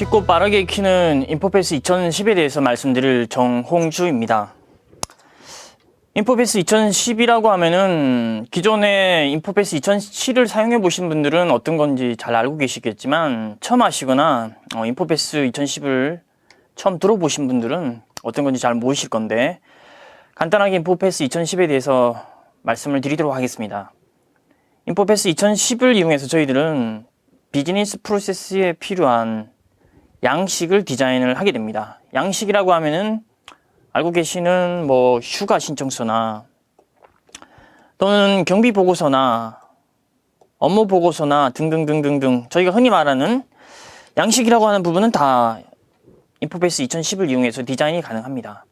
쉽고 빠르게 익히는 인포패스 2010에 대해서 말씀드릴 정홍주입니다. 인포패스 2010이라고 하면은 기존에 인포패스 2007을 사용해 보신 분들은 어떤 건지 잘 알고 계시겠지만 처음 하시거나 어, 인포패스 2010을 처음 들어보신 분들은 어떤 건지 잘 모르실 건데 간단하게 인포패스 2010에 대해서 말씀을 드리도록 하겠습니다. 인포패스 2010을 이용해서 저희들은 비즈니스 프로세스에 필요한 양식을 디자인을 하게 됩니다. 양식이라고 하면은 알고 계시는 뭐 휴가 신청서나 또는 경비 보고서나 업무 보고서나 등등등등등 저희가 흔히 말하는 양식이라고 하는 부분은 다 인포베이스 2010을 이용해서 디자인이 가능합니다.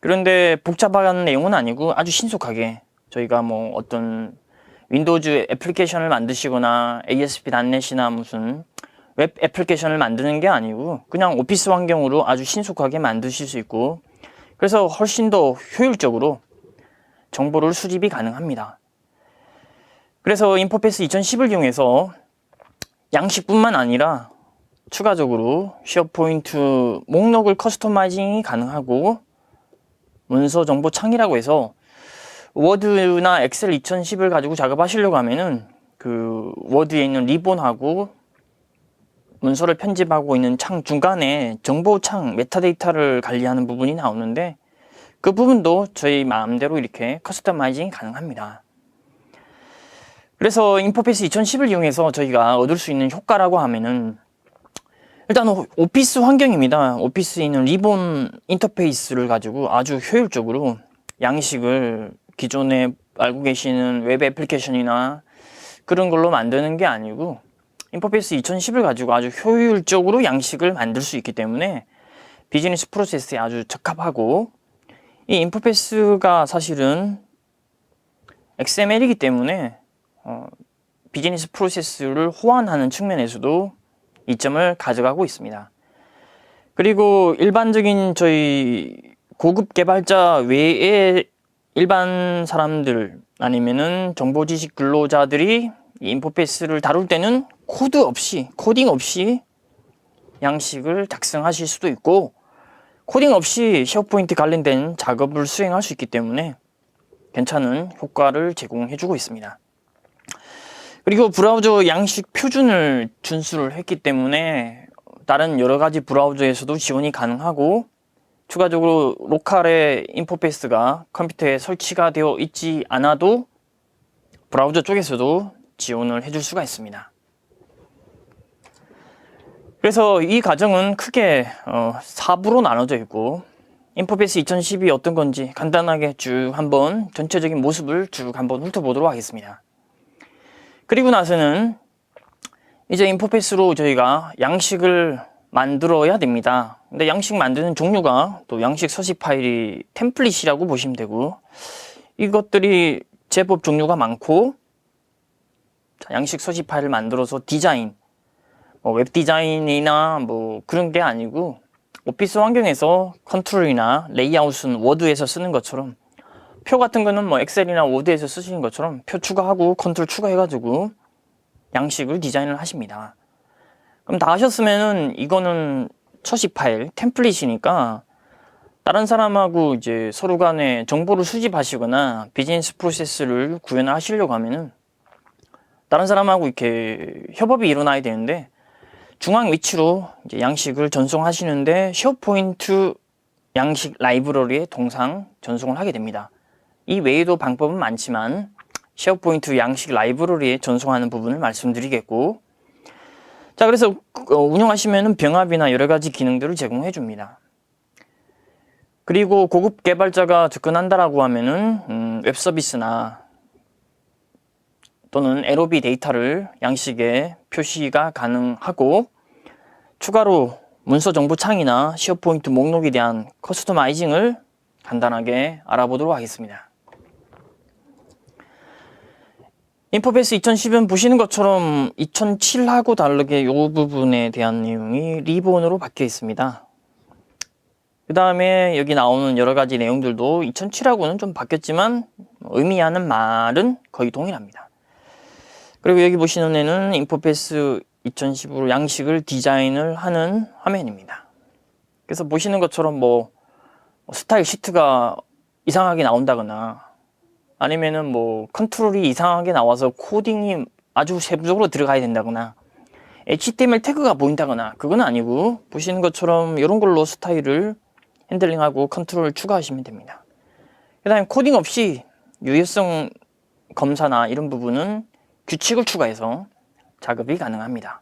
그런데 복잡한 내용은 아니고 아주 신속하게 저희가 뭐 어떤 윈도우즈 애플리케이션을 만드시거나 ASP.NET이나 무슨 웹 애플리케이션을 만드는 게 아니고 그냥 오피스 환경으로 아주 신속하게 만드실 수 있고 그래서 훨씬 더 효율적으로 정보를 수집이 가능합니다. 그래서 인포패스 2010을 이용해서 양식뿐만 아니라 추가적으로 쉐어포인트 목록을 커스터마이징이 가능하고 문서 정보 창이라고 해서 워드나 엑셀 2010을 가지고 작업하시려고 하면은 그 워드에 있는 리본하고 문서를 편집하고 있는 창 중간에 정보 창 메타데이터를 관리하는 부분이 나오는데 그 부분도 저희 마음대로 이렇게 커스터마이징이 가능합니다. 그래서 인포페이스 2010을 이용해서 저희가 얻을 수 있는 효과라고 하면은 일단 오피스 환경입니다. 오피스에 있는 리본 인터페이스를 가지고 아주 효율적으로 양식을 기존에 알고 계시는 웹 애플리케이션이나 그런 걸로 만드는 게 아니고 인터페이스 2010을 가지고 아주 효율적으로 양식을 만들 수 있기 때문에 비즈니스 프로세스에 아주 적합하고 이 인터페이스가 사실은 XML이기 때문에 어, 비즈니스 프로세스를 호환하는 측면에서도 이점을 가져가고 있습니다. 그리고 일반적인 저희 고급 개발자 외에 일반 사람들 아니면은 정보 지식 근로자들이 이 인포페이스를 다룰 때는 코드 없이 코딩 없이 양식을 작성하실 수도 있고 코딩 없이 쉐어포인트 관련된 작업을 수행할 수 있기 때문에 괜찮은 효과를 제공해 주고 있습니다. 그리고 브라우저 양식 표준을 준수를 했기 때문에 다른 여러 가지 브라우저에서도 지원이 가능하고 추가적으로 로컬의 인포페이스가 컴퓨터에 설치가 되어 있지 않아도 브라우저 쪽에서도 지원을 해줄 수가 있습니다. 그래서 이 과정은 크게 어, 4부로 나눠져 있고 인포페이스 2010이 어떤 건지 간단하게 쭉 한번 전체적인 모습을 쭉 한번 훑어보도록 하겠습니다. 그리고 나서는 이제 인포페이스로 저희가 양식을 만들어야 됩니다. 근데 양식 만드는 종류가 또 양식 서식 파일이 템플릿이라고 보시면 되고 이것들이 제법 종류가 많고 자, 양식 서식 파일을 만들어서 디자인 뭐웹 디자인이나 뭐 그런 게 아니고 오피스 환경에서 컨트롤이나 레이아웃은 워드에서 쓰는 것처럼 표 같은 거는 뭐 엑셀이나 워드에서 쓰시는 것처럼 표 추가하고 컨트롤 추가해가지고 양식을 디자인을 하십니다. 그럼 다 하셨으면은 이거는 처식 파일 템플릿이니까 다른 사람하고 이제 서로 간에 정보를 수집하시거나 비즈니스 프로세스를 구현하시려고 하면은 다른 사람하고 이렇게 협업이 일어나야 되는데 중앙 위치로 이제 양식을 전송하시는데 쉐어포인트 양식 라이브러리에 동상 전송을 하게 됩니다. 이 외에도 방법은 많지만 쉐어포인트 양식 라이브러리에 전송하는 부분을 말씀드리겠고 자 그래서 어, 운영하시면 병합이나 여러 가지 기능들을 제공해 줍니다. 그리고 고급 개발자가 접근한다라고 하면은 음, 웹 서비스나 또는 LOB 데이터를 양식에 표시가 가능하고 추가로 문서 정보 창이나 쉐어포인트 목록에 대한 커스터마이징을 간단하게 알아보도록 하겠습니다. 인포베이스 2010은 보시는 것처럼 2007하고 다르게 이 부분에 대한 내용이 리본으로 바뀌어 있습니다. 그 다음에 여기 나오는 여러 가지 내용들도 2007하고는 좀 바뀌었지만 의미하는 말은 거의 동일합니다. 그리고 여기 보시는 애는 인포페이스 2010으로 양식을 디자인을 하는 화면입니다. 그래서 보시는 것처럼 뭐 스타일 시트가 이상하게 나온다거나 아니면은 뭐 컨트롤이 이상하게 나와서 코딩이 아주 세부적으로 들어가야 된다거나 HTML 태그가 보인다거나 그건 아니고 보시는 것처럼 이런 걸로 스타일을 핸들링하고 컨트롤 추가하시면 됩니다. 그 다음에 코딩 없이 유효성 검사나 이런 부분은 규칙을 추가해서 작업이 가능합니다.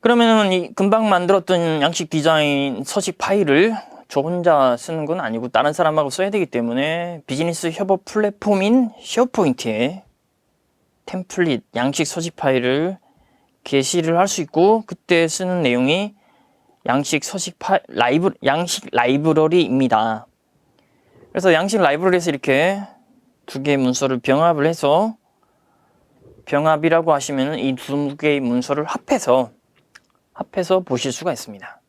그러면은 이 금방 만들었던 양식 디자인 서식 파일을 저 혼자 쓰는 건 아니고 다른 사람하고 써야 되기 때문에 비즈니스 협업 플랫폼인 쉐어포인트에 템플릿 양식 서식 파일을 게시를 할 수 있고 그때 쓰는 내용이 양식 서식 파일 라이브 양식 라이브러리입니다. 그래서 양식 라이브러리에서 이렇게 두 개의 문서를 병합을 해서 병합이라고 하시면 이 두 개의 문서를 합해서 합해서 보실 수가 있습니다.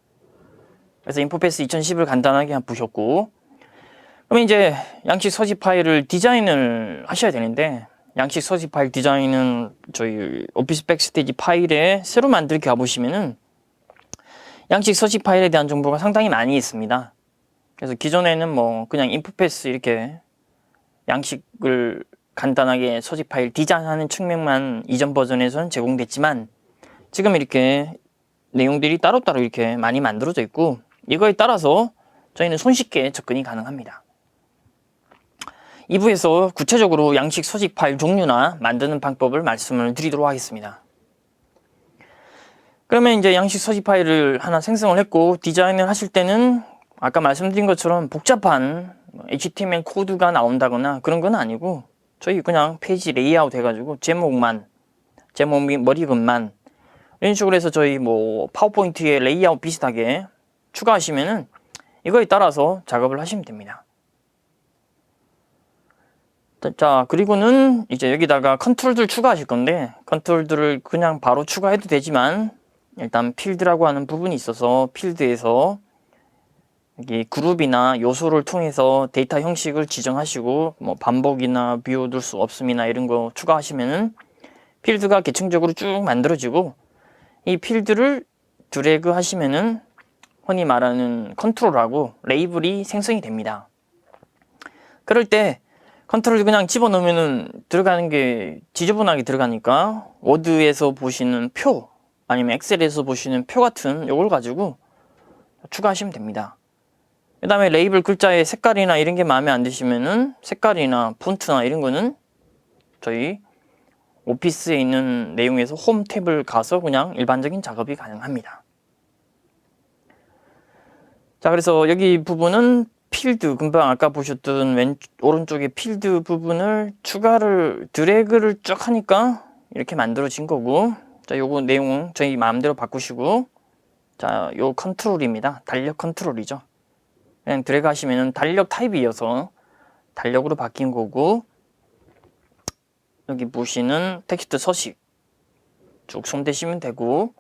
그래서 인포패스 2010을 간단하게 보셨고 그러면 이제 양식 서식 파일을 디자인을 하셔야 되는데 양식 서식 파일 디자인은 저희 오피스 백스테이지 파일에 새로 만들기 가보시면은 양식 서식 파일에 대한 정보가 상당히 많이 있습니다. 그래서 기존에는 뭐 그냥 인프패스 이렇게 양식을 간단하게 서식 파일 디자인하는 측면만 이전 버전에서는 제공됐지만 지금 이렇게 내용들이 따로따로 이렇게 많이 만들어져 있고 이거에 따라서 저희는 손쉽게 접근이 가능합니다. 2부에서 구체적으로 양식 서식 파일 종류나 만드는 방법을 말씀을 드리도록 하겠습니다. 그러면 이제 양식 서식 파일을 하나 생성을 했고 디자인을 하실 때는 아까 말씀드린 것처럼 복잡한 HTML 코드가 나온다거나 그런 건 아니고 저희 그냥 페이지 레이아웃 해가지고 제목만 제목 머리글만 이런 식으로 해서 저희 뭐 파워포인트에 레이아웃 비슷하게 추가하시면은 이거에 따라서 작업을 하시면 됩니다. 자, 그리고는 이제 여기다가 컨트롤들 추가하실 건데 컨트롤들을 그냥 바로 추가해도 되지만 일단 필드라고 하는 부분이 있어서 필드에서 여기 그룹이나 요소를 통해서 데이터 형식을 지정하시고 뭐 반복이나 비워둘 수 없음이나 이런 거 추가하시면은 필드가 계층적으로 쭉 만들어지고 이 필드를 드래그 하시면은 흔히 말하는 컨트롤하고 레이블이 생성이 됩니다. 그럴 때 컨트롤 그냥 집어넣으면은 들어가는 게 지저분하게 들어가니까 워드에서 보시는 표 아니면 엑셀에서 보시는 표 같은 요걸 가지고 추가하시면 됩니다. 그 다음에 레이블 글자의 색깔이나 이런 게 마음에 안 드시면은 색깔이나 폰트나 이런 거는 저희 오피스에 있는 내용에서 홈 탭을 가서 그냥 일반적인 작업이 가능합니다. 자, 그래서 여기 부분은 필드, 금방 아까 보셨던 왼, 오른쪽에 필드 부분을 추가를, 드래그를 쭉 하니까 이렇게 만들어진 거고, 자, 요거 내용은 저희 마음대로 바꾸시고, 자, 요 컨트롤입니다. 달력 컨트롤이죠. 그냥 드래그 하시면은 달력 타입이어서 달력으로 바뀐 거고, 여기 보시는 텍스트 서식 쭉 손대시면 되고.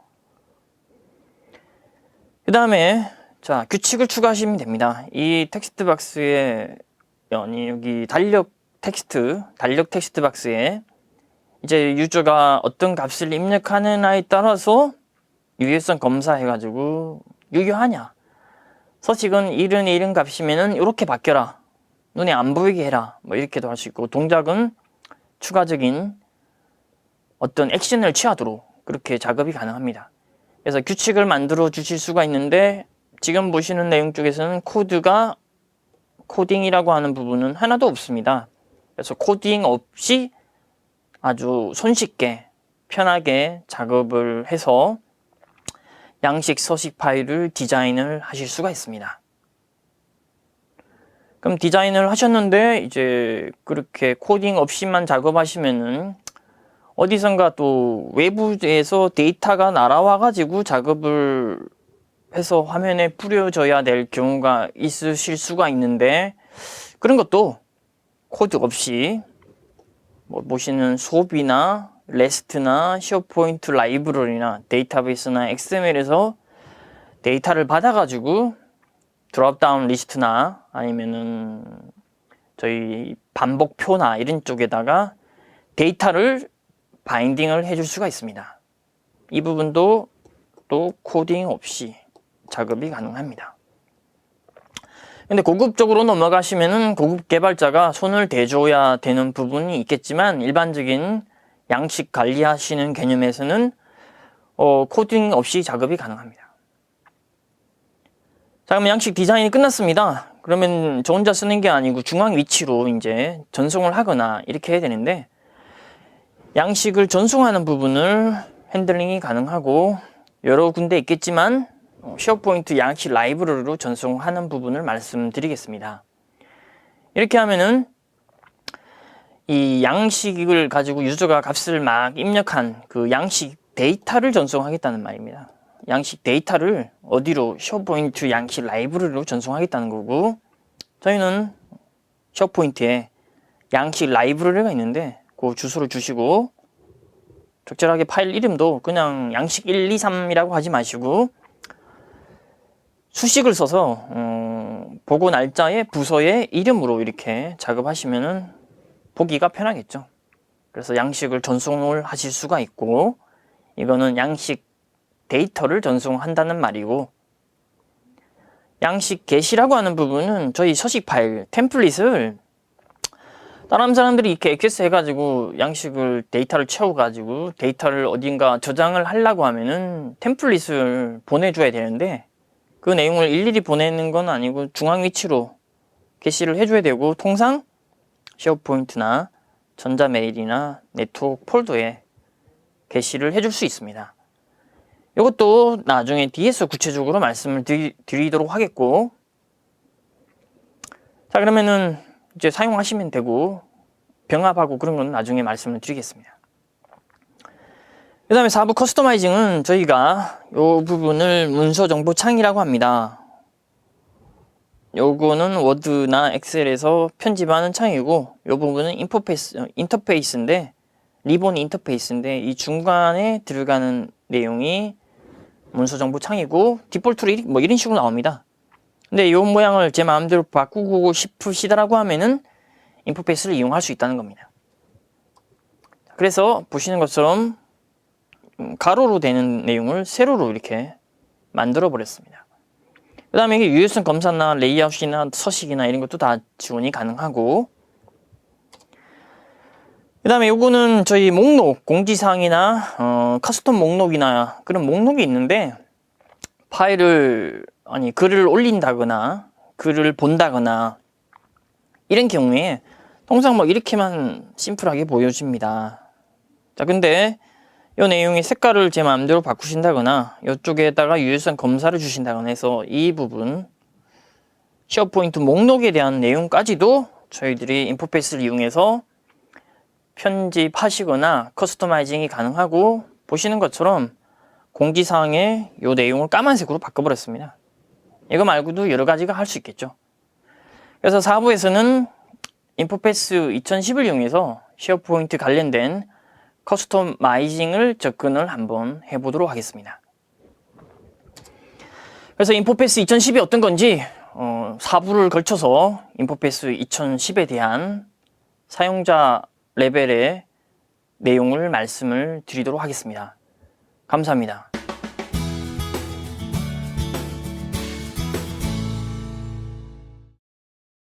그 다음에 자 규칙을 추가하시면 됩니다. 이 텍스트 박스에 아니 여기 달력 텍스트 달력 텍스트 박스에 이제 유저가 어떤 값을 입력하느냐에 따라서 유효성 검사해 가지고 유효하냐 서식은 이런 이런 값이면은 이렇게 바뀌어라 눈에 안 보이게 해라 뭐 이렇게도 할 수 있고 동작은 추가적인 어떤 액션을 취하도록 그렇게 작업이 가능합니다. 그래서 규칙을 만들어 주실 수가 있는데 지금 보시는 내용 쪽에서는 코드가 코딩이라고 하는 부분은 하나도 없습니다. 그래서 코딩 없이 아주 손쉽게 편하게 작업을 해서 양식 서식 파일을 디자인을 하실 수가 있습니다. 그럼 디자인을 하셨는데 이제 그렇게 코딩 없이만 작업하시면은 어디선가 또 외부에서 데이터가 날아와 가지고 작업을 해서 화면에 뿌려져야 될 경우가 있으실 수가 있는데 그런 것도 코드 없이 뭐 보시는 소비나 레스트나 시어포인트 라이브러리나 데이터베이스나 XML에서 데이터를 받아가지고 드롭다운 리스트나 아니면은 저희 반복표나 이런 쪽에다가 데이터를 바인딩을 해줄 수가 있습니다. 이 부분도 또 코딩 없이 작업이 가능합니다. 근데 고급적으로 넘어가시면은 고급 개발자가 손을 대줘야 되는 부분이 있겠지만 일반적인 양식 관리하시는 개념에서는 어, 코딩 없이 작업이 가능합니다. 자, 그럼 양식 디자인이 끝났습니다. 그러면 저 혼자 쓰는 게 아니고 중앙 위치로 이제 전송을 하거나 이렇게 해야 되는데 양식을 전송하는 부분을 핸들링이 가능하고 여러 군데 있겠지만 어, 쉐어포인트 양식 라이브러리로 전송하는 부분을 말씀드리겠습니다. 이렇게 하면은 이 양식을 가지고 유저가 값을 막 입력한 그 양식 데이터를 전송하겠다는 말입니다. 양식 데이터를 어디로 쉐어포인트 양식 라이브러리로 전송하겠다는 거고 저희는 쉐어포인트에 양식 라이브러리가 있는데 그 주소를 주시고 적절하게 파일 이름도 그냥 양식 1, 2, 3이라고 하지 마시고 수식을 써서 어, 보고 날짜의 부서의 이름으로 이렇게 작업하시면은 보기가 편하겠죠. 그래서 양식을 전송을 하실 수가 있고 이거는 양식 데이터를 전송한다는 말이고 양식 게시라고 하는 부분은 저희 서식 파일 템플릿을 다른 사람들이 이렇게 액세스 해가지고 양식을 데이터를 채워가지고 데이터를 어딘가 저장을 하려고 하면은 템플릿을 보내줘야 되는데 그 내용을 일일이 보내는 건 아니고 중앙 위치로 게시를 해줘야 되고 통상 쉐어포인트나 전자메일이나 네트워크 폴더에 게시를 해줄 수 있습니다. 이것도 나중에 뒤에서 구체적으로 말씀을 드리, 드리 도록 하겠고 자 그러면은 이제 사용하시면 되고 병합하고 그런 건 나중에 말씀을 드리겠습니다. 그 다음에 4부 커스터마이징은 저희가 이 부분을 문서 정보 창이라고 합니다. 요거는 워드나 엑셀에서 편집하는 창이고 이 부분은 인터페이스, 인터페이스인데 리본 인터페이스인데 이 중간에 들어가는 내용이 문서 정보 창이고 디폴트로 이- 뭐 이런 식으로 나옵니다. 근데 이 모양을 제 마음대로 바꾸고 싶으시다라고 하면은 인터페이스를 이용할 수 있다는 겁니다. 그래서 보시는 것처럼 음, 가로로 되는 내용을 세로로 이렇게 만들어 버렸습니다. 그 다음에 이게 유효성 검사나 레이아웃이나 서식이나 이런 것도 다 지원이 가능하고 그 다음에 요거는 저희 목록, 공지사항이나 어, 커스텀 목록이나 그런 목록이 있는데 파일을 아니 글을 올린다거나 글을 본다거나 이런 경우에 통상 뭐 이렇게만 심플하게 보여집니다. 자 근데 이 내용의 색깔을 제 마음대로 바꾸신다거나 이쪽에다가 유효성 검사를 주신다거나 해서 이 부분 쉐어포인트 목록에 대한 내용까지도 저희들이 인포페이스를 이용해서 편집하시거나 커스터마이징이 가능하고 보시는 것처럼 공지사항에 이 내용을 까만색으로 바꿔버렸습니다. 이거 말고도 여러 가지가 할 수 있겠죠. 그래서 4부에서는 인포패스 2010을 이용해서 쉐어포인트 관련된 커스터마이징을 접근을 한번 해보도록 하겠습니다. 그래서 인포패스 2010이 어떤 건지 어, 4부를 걸쳐서 인포패스 2010에 대한 사용자 레벨의 내용을 말씀을 드리도록 하겠습니다. 감사합니다.